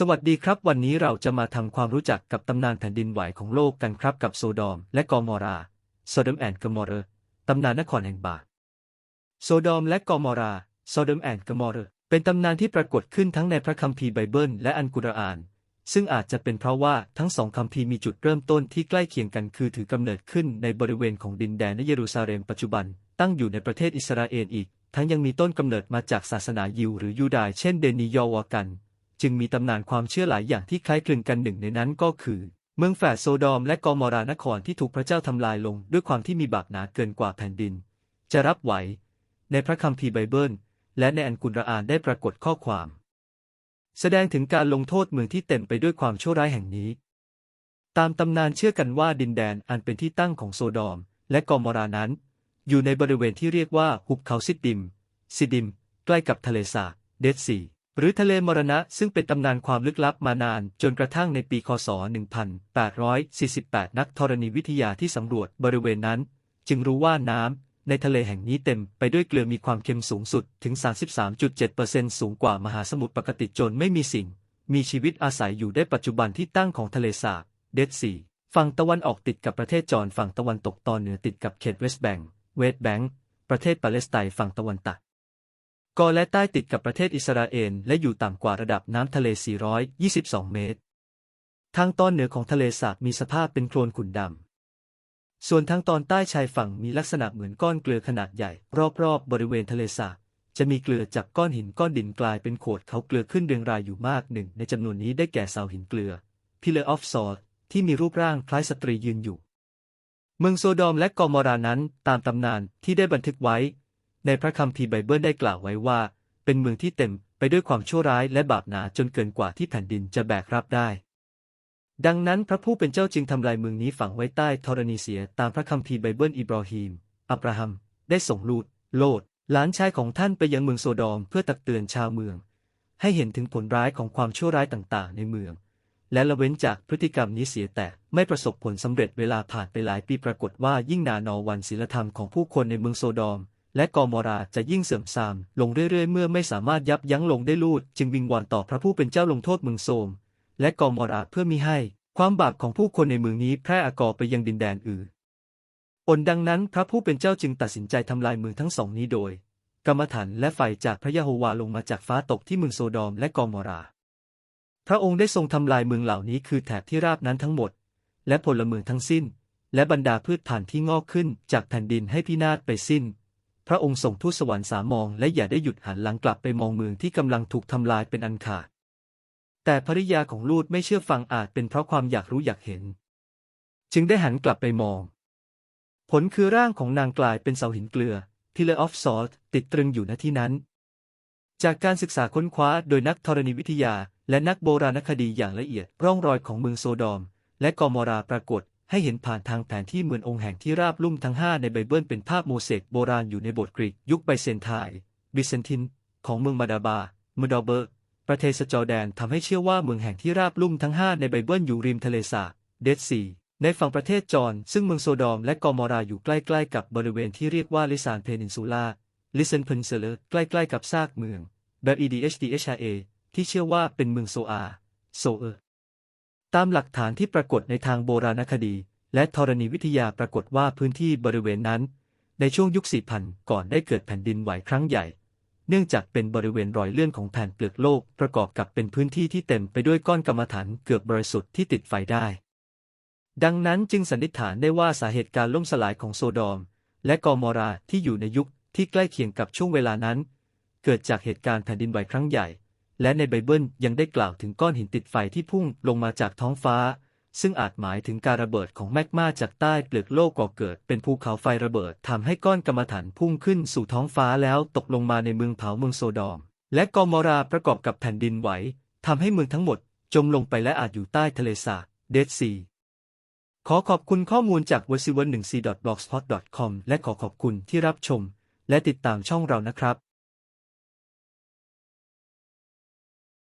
สวัสดีครับ วันนี้เราจะมาทำความรู้จักกับตำนานแผ่นดินไหวของโลกกันครับกับโซดอมและกอมอราโซดอมแอนด์กมอร์ตำนานนครแห่งบาปโซดอมและกอมอราโซดอมแอนด์กมอร์เป็นตำนานที่ปรากฏขึ้นทั้งในพระคัมภีร์ไบเบิลและอันกุรอาน ซึ่งอาจจะเป็นเพราะว่าทั้งสองคัมภีร์มีจุดเริ่มต้นที่ใกล้เคียงกันคือถือกำเนิดขึ้นในบริเวณของดินแดนในเยรูซาเล็มปัจจุบัน ตั้งอยู่ในประเทศอิสราเอลอีก ทั้งยังมีต้นกำเนิดมาจากศาสนายิวหรือยูดาห์เช่นเดนียอวากัน จึงมีตำนานความเชื่อหลายอย่างที่คล้ายคลึงกันหนึ่งในนั้นก็คือ เมืองแฝดโซดอมและกอมอรานครที่ถูกพระเจ้าทำลายลงด้วยความที่มีบาปหนาเกินกว่าแผ่นดิน จะรับไหว ในพระคัมภีร์ไบเบิล และในอันกุรอานได้ปรากฏข้อความ แสดงถึงการลงโทษเมืองที่เต็มไปด้วยความชั่วร้ายแห่งนี้ ตามตำนานเชื่อกันว่าดินแดนอันเป็นที่ตั้งของโซดอม และกอมอรานั้น อยู่ในบริเวณที่เรียกว่าหุบเขาซิดดิมซิดิม ใกล้กับทะเลสาบเดดซี หรือทะเลมรณะซึ่งเป็นตำนานความลึกลับมานาน จนกระทั่งในปีคศ 1848 นักธรณีวิทยาที่สำรวจบริเวณนั้น จึงรู้ว่าน้ำในทะเลแห่งนี้เต็มไปด้วยเกลือมีความเค็มสูงสุดถึง 33.7%สูงกว่ามหาสมุทรปกติจนไม่มีสิ่ง มีชีวิตอาศัยอยู่ได้ปัจจุบันที่ตั้งของทะเลสาบเดดซีฝั่งตะวันออกติดกับประเทศจอร์นฝั่งตะวันตกตอนเหนือติดกับเขตเวสต์แบงก์เวสต์แบงก์ประเทศปาเลสไตน์ฝั่งตะวันตก กอและใต้ติดกับประเทศอิสราเอลและอยู่ต่ำกว่าระดับน้ำทะเล 422 เมตร ทางตอนเหนือของทะเลสาบมีสภาพเป็นโคลนขุ่นดำ ส่วนทางตอนใต้ชายฝั่งมีลักษณะเหมือนก้อนเกลือขนาดใหญ่ รอบๆบบริเวณทะเลสาบจะมีเกลือจากก้อนหินก้อนดินกลายเป็นโขดเขาเกลือขึ้นเรียงรายอยู่มากหนึ่ง ในจำนวนนี้ได้แก่เสาหินเกลือ Pillar of Salt ที่มีรูปร่างคล้ายสตรียืนอยู่ เมืองโซดอมและกอมอรานั้นตามตำนานที่ได้บันทึกไว้ ในพระคัมภีร์ไบเบิลได้กล่าวไว้ว่า เป็นเมืองที่เต็มไปด้วยความชั่วร้ายและบาปหนาจนเกินกว่าที่แผ่นดินจะแบกรับได้ ดังนั้นพระผู้เป็นเจ้าจึงทำลายเมืองนี้ฝังไว้ใต้ธรณีเสียตามพระคัมภีร์ไบเบิลอิบราฮิม อับราฮัม ได้ส่งลูด โลด หลานชายของท่านไปยังเมืองโซดอมเพื่อตักเตือนชาวเมือง ให้เห็นถึงผลร้ายของความชั่วร้ายต่างๆ ในเมือง และละเว้นจากพฤติกรรมนี้เสียแต่ไม่ประสบผลสำเร็จเวลาผ่านไปหลายปีปรากฏว่ายิ่งนานอวันศีลธรรมของผู้คนในเมืองโซดอม และกอมอราจะยิ่งเสื่อมทราม ลงเรื่อยๆ เมื่อไม่สามารถยับยั้งลงได้ลูด จึงวิงวอนต่อพระผู้เป็นเจ้าลงโทษเมืองโซมและกอมอราเพื่อมิให้ ความบาปของผู้คนในเมืองนี้แพร่อากอไปยังดินแดนอื่นอนดังนั้นพระผู้เป็นเจ้าจึงตัดสินใจทำลายเมืองทั้งสองนี้โดย กรรมฐานและไฟจากพระยะโฮวาลงมาจากฟ้าตกที่เมืองโซดอมและกอมอรา พระองค์ได้ทรงทำลายเมืองเหล่านี้คือแถบที่ราบนั้นทั้งหมด และพลเมืองทั้งสิ้น และบรรดาพืชพันธุ์ที่งอกขึ้นจากแผ่นดินให้พินาศไปสิ้น พระองค์ส่งทูตสวรรค์สามองและอย่าได้หยุดหันหลังกลับไปมองเมืองที่กำลังถูกทำลายเป็นอันขาด แต่ภริยาของลูดไม่เชื่อฟังอาจเป็นเพราะความอยากรู้อยากเห็น จึงได้หันกลับไปมอง ผลคือร่างของนางกลายเป็นเสาหินเกลือ Pillar of Salt ติดตรึงอยู่ณที่นั้น จากการศึกษาค้นคว้าโดยนักธรณีวิทยา และนักโบราณคดีอย่างละเอียดร่องรอยของเมืองโซดอม และกอมอราปรากฏ ให้เห็นผ่านทางแผนที่เหมือนองค์แห่งที่ราบลุ่มทั้งห้าในไบเบิลเป็นภาพโมเสกโบราณอยู่ในบสถ์กรีกยุคไบเซนไทน์บิเซนติน ของเมืองมาดาบาเมดอเบอร์ประเทศจอร์แดนทำให้เชื่อว่าเมืองแห่งที่ราบลุ่มทั้งห้าในไบเบิลอยู่ริมทะเลสาบเดดซีในฝั่งประเทศจอร์นซึ่งเมืองโซดอมและกอมอราอยู่ใกล้ๆกับบริเวณที่เรียกว่าลิซานเพนินซูล่าลิเซนเพนเซเลอร์ใกล้ๆกับซากเมืองแบบ EDHDHA ที่เชื่อว่าเป็นเมืองโซอา โซเอ ตามหลักฐานที่ปรากฏในทางโบราณคดี และธรณีวิทยาปรากฏว่าพื้นที่บริเวณนั้น ในช่วงยุคสี่พันก่อนได้เกิดแผ่นดินไหวครั้งใหญ่ เนื่องจากเป็นบริเวณรอยเลื่อนของแผ่นเปลือกโลกประกอบกับเป็นพื้นที่ที่เต็มไปด้วยก้อนกรรมฐานเกือบบริสุทธิ์ที่ติดไฟได้ ดังนั้นจึงสันนิษฐานได้ว่าสาเหตุการล่มสลายของโซดอม และกอมอราที่อยู่ในยุคที่ใกล้เคียงกับช่วงเวลานั้น เกิดจากเหตุการณ์แผ่นดินไหวครั้งใหญ่ และในไบเบิลยังได้กล่าวถึงก้อนหินติดไฟที่พุ่งลงมาจากท้องฟ้า ซึ่งอาจหมายถึงการระเบิดของแมกมาจากใต้เปลือกโลกก่อเกิดเป็นภูเขาไฟระเบิดทำให้ก้อนกรรมฐานพุ่งขึ้นสู่ท้องฟ้าแล้วตกลงมาในเมืองเผาเมืองโซดอม และกอมอราประกอบกับแผ่นดินไหวทำให้เมืองทั้งหมดจมลงไปและอาจอยู่ใต้ทะเลสาบเดดซีขอขอบคุณข้อมูลจาก v e r s i v e 1 c blogspot com และขอขอบคุณที่รับชม และติดตามช่องเรานะครับ